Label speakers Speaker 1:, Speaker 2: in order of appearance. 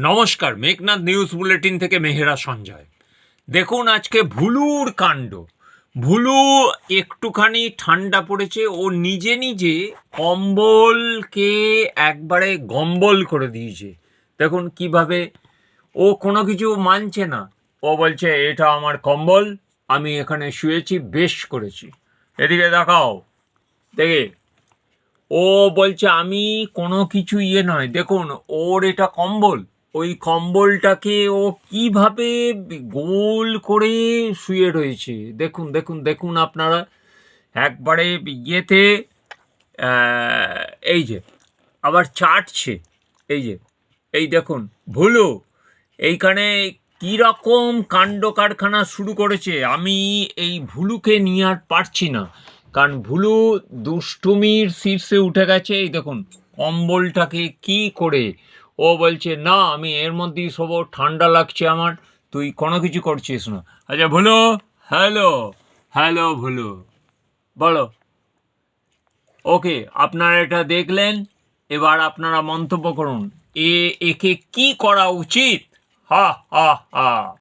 Speaker 1: নমস্কার Meghnad news bulletin থেকে মেহেরা সঞ্জয়। দেখুন আজকে ভুলুর কাণ্ড। ভুলু একটুখানি ঠান্ডা পড়েছে, ও নিজে নিজে কম্বলকে একবারে গম্বল করে দিয়েছে। দেখুন কীভাবে, ও কোনো কিছু মানছে না। ও বলছে, এটা আমার কম্বল, আমি এখানে শুয়েছি, বেশ করেছি। এদিকে দেখাও। দেখে, ও বলছে, আমি কোনো কিছু ইয়ে নয়। দেখুন, ওর এটা কম্বল ওই কম্বলটাকে ও কীভাবে গোল করে শুয়ে রয়েছে? দেখুন দেখুন দেখুন আপনারা একবারে ইয়েতে এই যে, আবার চাটছে, এই যে, এই দেখুন, ভুলু, এইখানে কীরকম কাণ্ড কারখানা শুরু করেছে? আমি এই ভুলুকে নিয়ে আর পারছি না, কারণ ভুলু দুষ্টুমির শীর্ষে উঠে গেছে, এই দেখুন, কম্বলটাকে কি করে ও বলছে, না, আমি এর মধ্যেই শোবো, ঠান্ডা লাগছে আমার। তুই কোনো কিছু করছিস না। আচ্ছা ভুলো? হ্যালো? হ্যালো, ভুলো? বলো। ওকে, আপনারা এটা দেখলেন। এবার আপনারা মন্তব্য করুন। এ, একে কি করা উচিত? হা হা হা।